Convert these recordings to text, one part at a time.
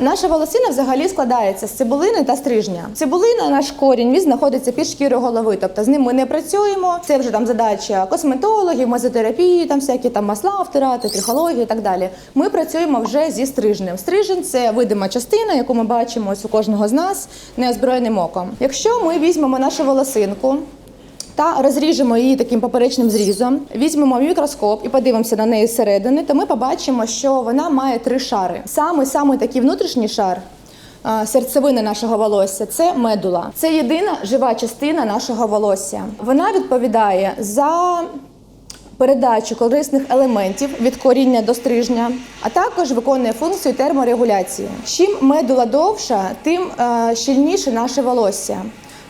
Наша волосина взагалі складається з цибулини та стрижня. Цибулина, наш корінь, він знаходиться під шкірою голови, тобто з ним ми не працюємо. Це вже там задача косметологів, мезотерапії, там всякі там масла втирати, трихології і так далі. Ми працюємо вже зі стрижнем. Стрижень це видима частина, яку ми бачимо ось у кожного з нас неозброєним оком. Якщо ми візьмемо нашу волосинку. Та розріжемо її таким поперечним зрізом, візьмемо мікроскоп і подивимося на неї зсередини, то ми побачимо, що вона має три шари. Саме саме такий внутрішній шар. Серцевини нашого волосся це медула. Це єдина жива частина нашого волосся. Вона відповідає за передачу корисних елементів від коріння до стрижня, а також виконує функцію терморегуляції. Чим медула довша, тим е, щільніше наше волосся.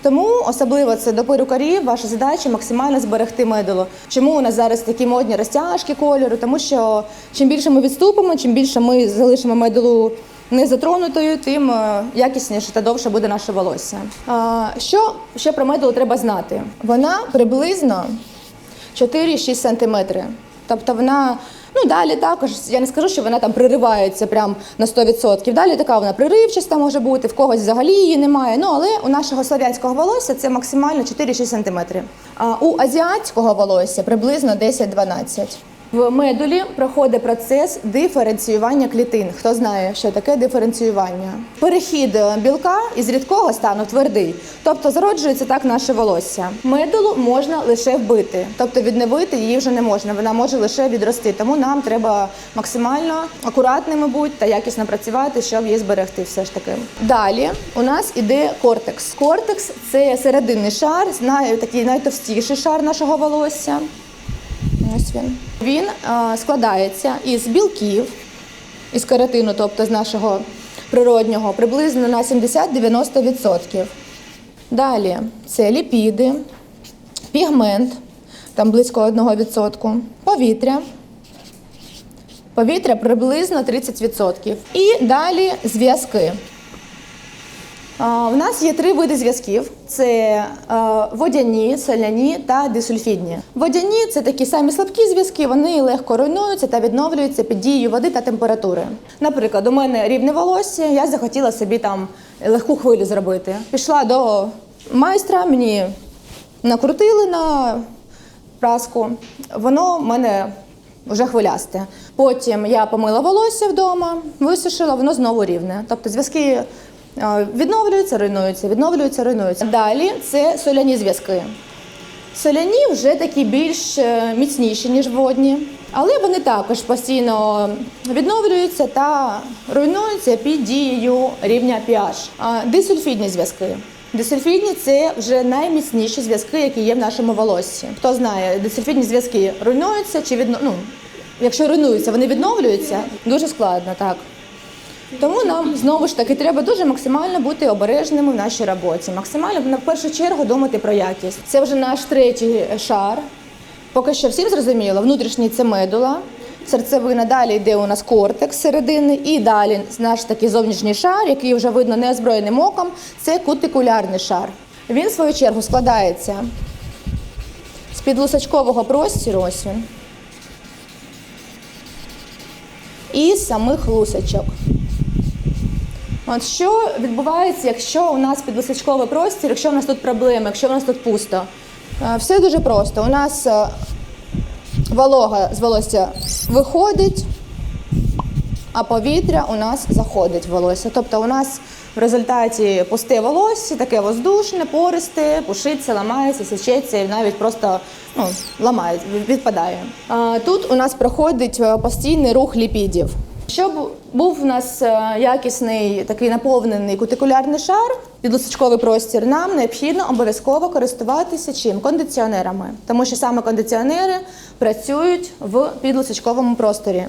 Тому особливо це до перукарів, ваша задача максимально зберегти медулу. Чому у нас зараз такі модні розтяжки кольору? Тому що чим більше ми відступимо, чим більше ми залишимо медулу незатронутою, тим е, якісніше та довше буде наше волосся. Що ще про медулу треба знати? Вона приблизно 4-6 сантиметри. Тобто вона, ну далі також, я не скажу, що вона там приривається прям на 100%. Далі така вона приривчаста може бути, в когось взагалі її немає. Ну але у нашого слов'янського волосся це максимально 4-6 сантиметри. А у азіатського волосся приблизно 10-12. В медулі проходить процес диференціювання клітин. Хто знає, що таке диференціювання? Перехід білка із рідкого стану твердий. Тобто зароджується так наше волосся. Медулу можна лише вбити, тобто відновити її вже не можна. Вона може лише відрости. Тому нам треба максимально акуратними бути та якісно працювати, щоб її зберегти. Все ж таки. Далі у нас іде кортекс. Кортекс це серединний шар, знаю такий найтовстіший шар нашого волосся. Ось він. Він е, складається із білків, із кератину, тобто з нашого природнього, приблизно на 70-90%. Далі це ліпіди, пігмент, там близько 1%, повітря. Повітря приблизно 30%. І далі зв'язки. У нас є три види зв'язків: це водяні, соляні та дисульфідні. Водяні це такі самі слабкі зв'язки, вони легко руйнуються та відновлюються під дією води та температури. Наприклад, у мене рівне волосся, я захотіла собі там легку хвилю зробити. Пішла до майстра, мені накрутили на праску, воно в мене вже хвилясте. Потім я помила волосся вдома, висушила, воно знову рівне. Тобто зв'язки відновлюються, руйнуються, відновлюються, руйнуються. Далі це соляні зв'язки. Соляні вже такі більш е, міцніші, ніж водні, але вони також постійно відновлюються та руйнуються під дією рівня pH. Дисульфідні зв'язки. Дисульфідні це вже найміцніші зв'язки, які є в нашому волоссі. Хто знає, дисульфідні зв'язки руйнуються чи відно... ну, якщо руйнуються, вони відновлюються, дуже складно, так. Тому нам знову ж таки треба дуже максимально бути обережними в нашій роботі. Максимально на першу чергу думати про якість. Це вже наш третій шар. Поки що всім зрозуміло, внутрішній це медула, серцевина, далі йде у нас кортекс середини, і далі наш такий зовнішній шар, який вже видно неозброєним оком, це кутикулярний шар. Він, в свою чергу, складається з підлусочкового простіру, ось він, і самих лусочок. От що відбувається, якщо у нас підвисочковий простір, якщо у нас тут проблеми, якщо у нас тут пусто? Е, Все дуже просто. У нас е, волога з волосся виходить, а повітря у нас заходить в волосся. Тобто у нас в результаті пусте волосся, таке воздушне, пористе, пушиться, ламається, січеться і навіть просто ну, ламає, відпадає. Тут у нас проходить е, постійний рух ліпідів. Щоб був у нас е, якісний такий наповнений кутикулярний шар, підлосочковий простір, нам необхідно обов'язково користуватися чим? Кондиціонерами, тому що саме кондиціонери працюють в підлосочковому просторі.